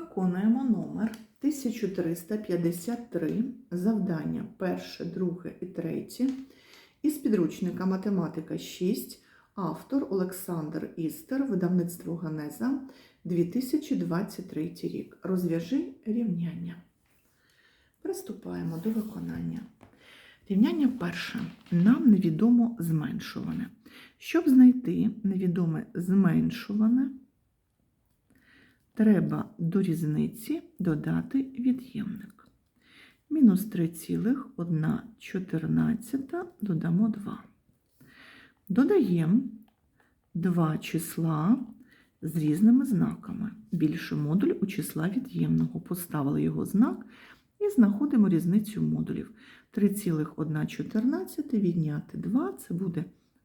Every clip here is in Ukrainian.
Виконуємо номер 1353, завдання перше, друге і третє із підручника Математика 6, автор Олександр Істер, видавництво Ганеза, 2023 рік. Розв'яжи рівняння. Приступаємо до виконання. Рівняння перше. Нам невідомо зменшуване. Щоб знайти невідоме зменшуване, треба до різниці додати від'ємник. Мінус 3,1 додамо 2. Додаємо два числа з різними знаками. Більший модуль у числа від'ємного. Поставили його знак і знаходимо різницю модулів. 3,1 відняти 2 це буде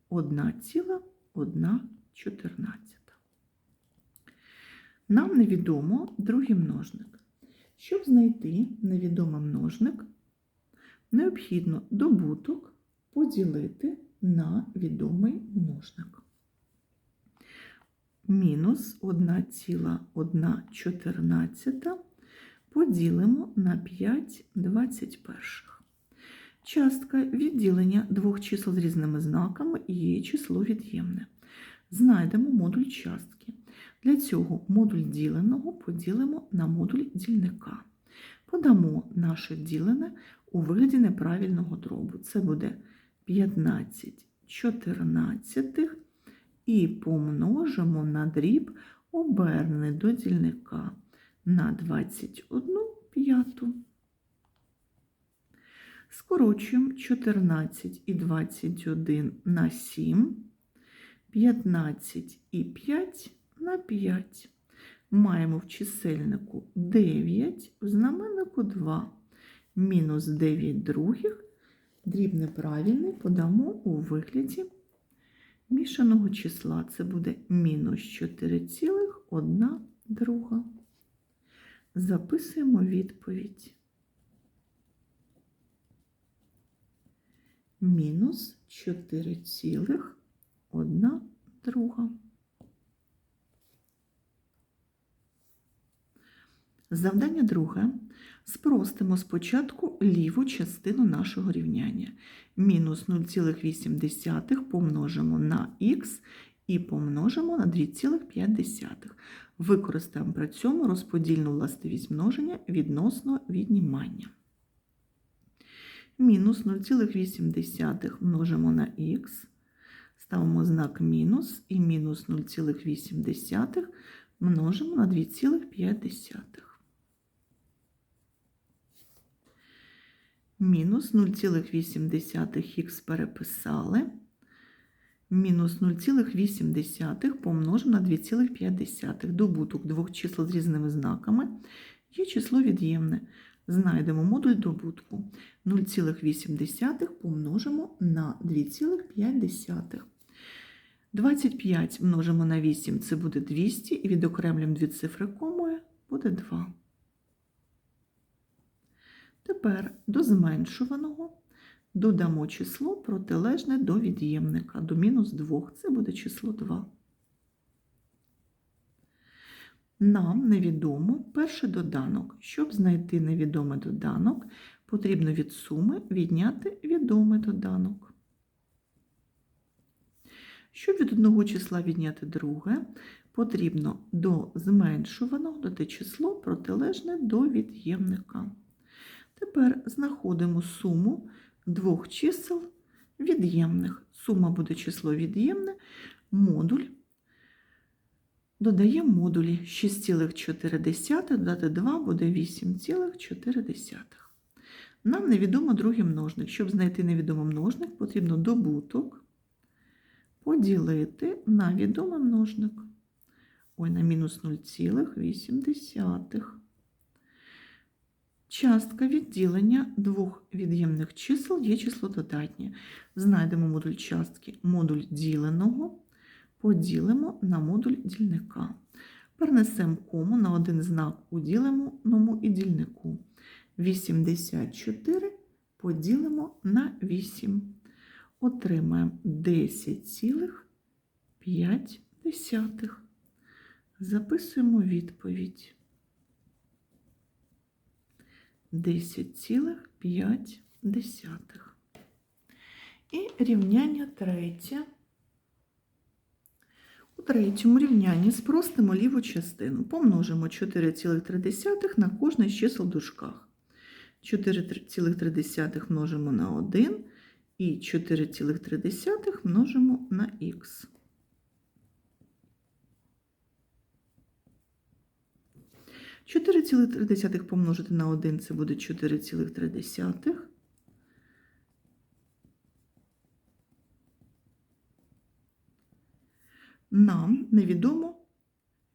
1,1. Нам невідомо другий множник. Щоб знайти невідомий множник, необхідно добуток поділити на відомий множник. Мінус 1,1 поділимо на 5 21. Частка відділення двох чисел з різними знаками є число від'ємне. Знайдемо модуль частки. Для цього модуль діленого поділимо на модуль дільника. Подамо наше ділене у вигляді неправильного дробу. Це буде 15 чотирнадцятих і помножимо на дріб обернений до дільника на 21 п'яту. Скорочуємо 14 і 21 на 7, 15 і 5 на 5. Маємо в чисельнику 9, в знаменнику 2. Мінус 9 других. Дріб неправильний подамо у вигляді мішаного числа. Це буде мінус 4,1 друга. Записуємо відповідь. Мінус 4,1 друга. Завдання друге. Спростимо спочатку ліву частину нашого рівняння. Мінус 0,8 помножимо на х і помножимо на 2,5. Використаємо при цьому розподільну властивість множення відносно віднімання. Мінус 0,8 множимо на х, ставимо знак мінус і мінус 0,8 множимо на 2,5. Мінус 0,8х переписали. Мінус 0,8 помножимо на 2,5. Добуток двох чисел з різними знаками є число від'ємне. Знайдемо модуль добутку. 0,8 помножимо на 2,5. 25 множимо на 8 це буде 200, і відокремлюємо дві цифри комою, буде 2. Тепер до зменшуваного додамо число протилежне до від'ємника, до мінус 2. Це буде число 2. Нам невідомо перший доданок. Щоб знайти невідомий доданок, потрібно від суми відняти відомий доданок. Щоб від одного числа відняти друге, потрібно до зменшуваного додати число протилежне до від'ємника. Тепер знаходимо суму двох чисел від'ємних. Сума буде число від'ємне, модуль. Додаємо модулі 6,4 додати 2 буде 8,4. Нам невідомо другий множник. Щоб знайти невідомий множник, потрібно добуток поділити на відомий множник. Ой, на мінус 0,8. Частка відділення двох від'ємних чисел є число додатнє. Знайдемо модуль частки, модуль діленого, поділимо на модуль дільника. Перенесемо кому на один знак у діленому і дільнику. 84 поділимо на 8. Отримаємо 10,5. Записуємо відповідь. 10,5. І рівняння третє. У третьому рівнянні спростимо ліву частину. Помножимо 4,3 на кожне з чисел в дужках. 4,3 множимо на 1 і 4,3 множимо на х. Чотири цілих три десятих помножити на 1 це буде 4,3. Нам невідомо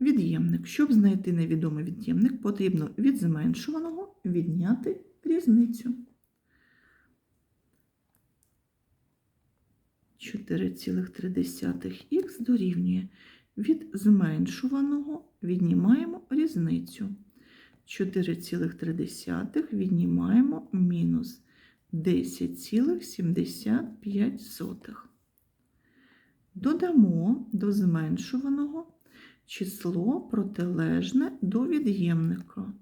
від'ємник. Щоб знайти невідомий від'ємник, потрібно від зменшуваного відняти різницю. 4,3х дорівнює від зменшуваного віднімаємо різницю. 4,3 віднімаємо мінус 10,75. Додамо до зменшуваного число протилежне до від'ємника.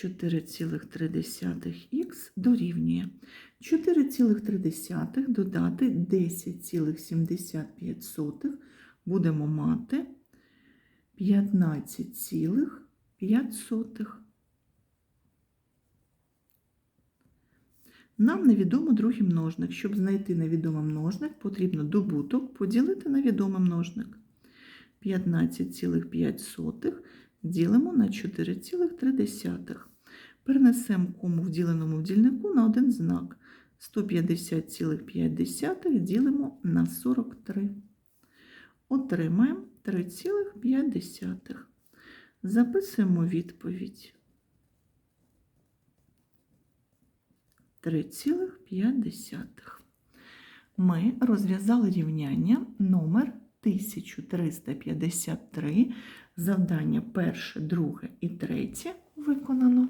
Чотири цілих х дорівнює 4,3 додати 10,75 будемо мати 15,5. Нам невідомо другий множник. Щоб знайти невідомий множник, потрібно добуток поділити на відомий множник. 15,5 ділимо на 4,3. Перенесемо кому в діленому дільнику на один знак. 150,5 ділимо на 43. Отримаємо 3,5. Записуємо відповідь. 3,5. Ми розв'язали рівняння номер 1353. Завдання перше, друге і третє виконано.